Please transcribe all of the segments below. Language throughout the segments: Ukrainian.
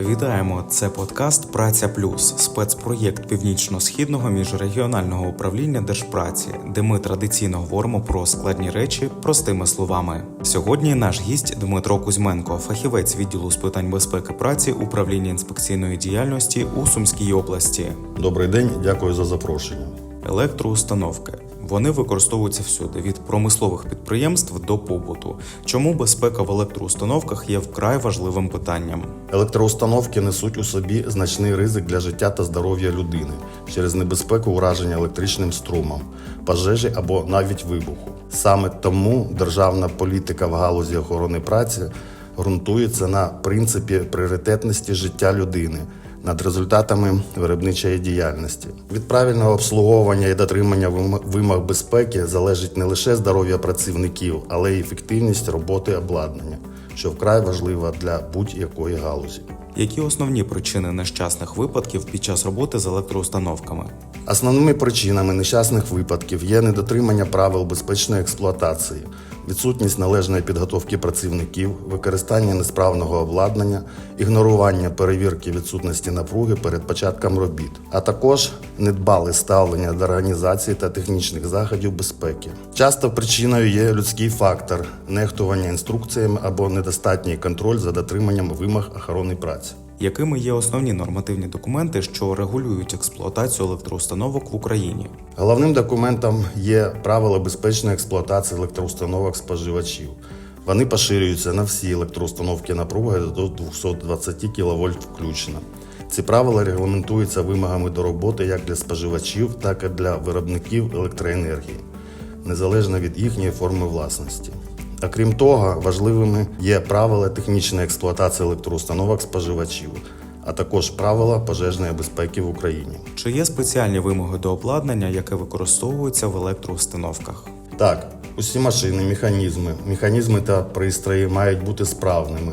Вітаємо! Це подкаст Праця Плюс, спецпроєкт північно-східного міжрегіонального управління держпраці, де ми традиційно говоримо про складні речі простими словами. Сьогодні наш гість Дмитро Кузьменко, фахівець відділу з питань безпеки праці управління інспекційної діяльності у Сумській області. Добрий день, дякую за запрошення. Електроустановки. Вони використовуються всюди від промислових підприємств до побуту. Чому безпека в електроустановках є вкрай важливим питанням? Електроустановки несуть у собі значний ризик для життя та здоров'я людини через небезпеку ураження електричним струмом, пожежі або навіть вибуху. Саме тому державна політика в галузі охорони праці ґрунтується на принципі пріоритетності життя людини. Над результатами виробничої діяльності від правильного обслуговування і дотримання вимог безпеки залежить не лише здоров'я працівників, але й ефективність роботи обладнання, що вкрай важлива для будь-якої галузі. Які основні причини нещасних випадків під час роботи з електроустановками? Основними причинами нещасних випадків є недотримання правил безпечної експлуатації, відсутність належної підготовки працівників, використання несправного обладнання, ігнорування перевірки відсутності напруги перед початком робіт, а також недбале ставлення до організації та технічних заходів безпеки. Часто причиною є людський фактор, нехтування інструкціями або недостатній контроль за дотриманням вимог охорони праці. Якими є основні нормативні документи, що регулюють експлуатацію електроустановок в Україні? Головним документом є правила безпечної експлуатації електроустановок споживачів. Вони поширюються на всі електроустановки напруги до 220 кВт включно. Ці правила регламентуються вимогами до роботи як для споживачів, так і для виробників електроенергії, незалежно від їхньої форми власності. Окрім того, важливими є правила технічної експлуатації електроустановок споживачів, а також правила пожежної безпеки в Україні. Чи є спеціальні вимоги до обладнання, яке використовується в електроустановках? Так, усі машини, механізми, механізми та пристрої мають бути справними,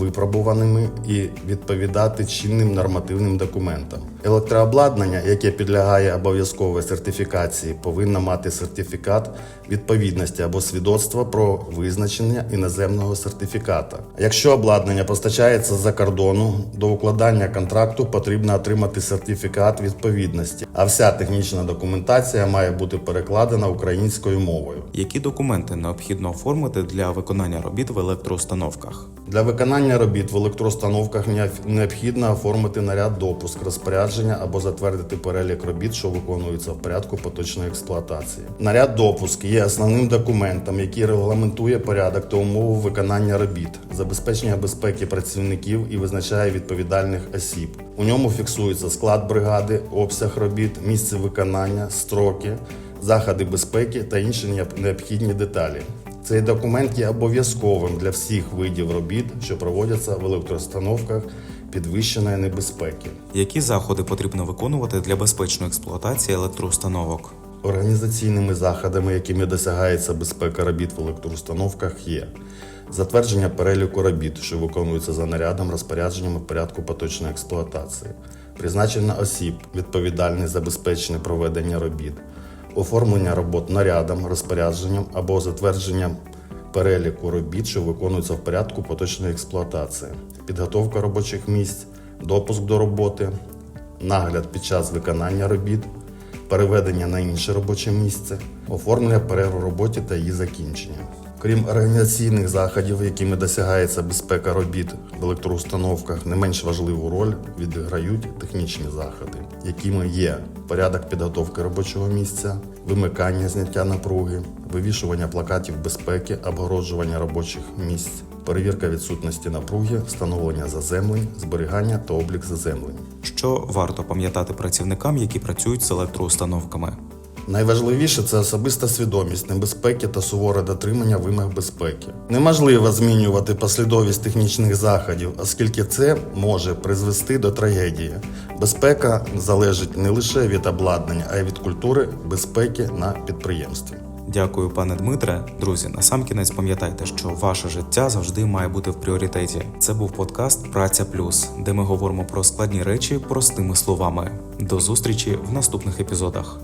випробуваними і відповідати чинним нормативним документам. Електрообладнання, яке підлягає обов'язковій сертифікації, повинно мати сертифікат відповідності або свідоцтво про визначення іноземного сертифіката. Якщо обладнання постачається з-за кордону, до укладання контракту потрібно отримати сертифікат відповідності, а вся технічна документація має бути перекладена українською мовою. Які документи необхідно оформити для виконання робіт в електроустановках? Для виконання робіт в електроустановках необхідно оформити наряд допуск, розпорядження або затвердити перелік робіт, що виконуються в порядку поточної експлуатації. Наряд допуск є основним документом, який регламентує порядок та умови виконання робіт, забезпечення безпеки працівників і визначає відповідальних осіб. У ньому фіксується склад бригади, обсяг робіт, місце виконання, строки, заходи безпеки та інші необхідні деталі. Цей документ є обов'язковим для всіх видів робіт, що проводяться в електроустановках підвищеної небезпеки. Які заходи потрібно виконувати для безпечної експлуатації електроустановок? Організаційними заходами, якими досягається безпека робіт в електроустановках, є затвердження переліку робіт, що виконуються за нарядом, розпорядженням у порядку поточної експлуатації, призначення осіб, відповідальних за безпечне проведення робіт, оформлення робот нарядом, розпорядженням або затвердженням переліку робіт, що виконуються в порядку поточної експлуатації, підготовка робочих місць, допуск до роботи, нагляд під час виконання робіт, переведення на інше робоче місце, оформлення перерв у роботі та її закінчення. Крім організаційних заходів, якими досягається безпека робіт в електроустановках, не менш важливу роль відіграють технічні заходи, якими є порядок підготовки робочого місця, вимикання зняття напруги, вивішування плакатів безпеки, обгороджування робочих місць, перевірка відсутності напруги, встановлення заземлень, зберігання та облік заземлень. Що варто пам'ятати працівникам, які працюють з електроустановками? Найважливіше це особиста свідомість небезпеки та суворе дотримання вимог безпеки. Неможливо змінювати послідовність технічних заходів, оскільки це може призвести до трагедії. Безпека залежить не лише від обладнання, а й від культури безпеки на підприємстві. Дякую, пане Дмитре. Друзі, насамкінець пам'ятайте, що ваше життя завжди має бути в пріоритеті. Це був подкаст Праця Плюс, де ми говоримо про складні речі простими словами. До зустрічі в наступних епізодах.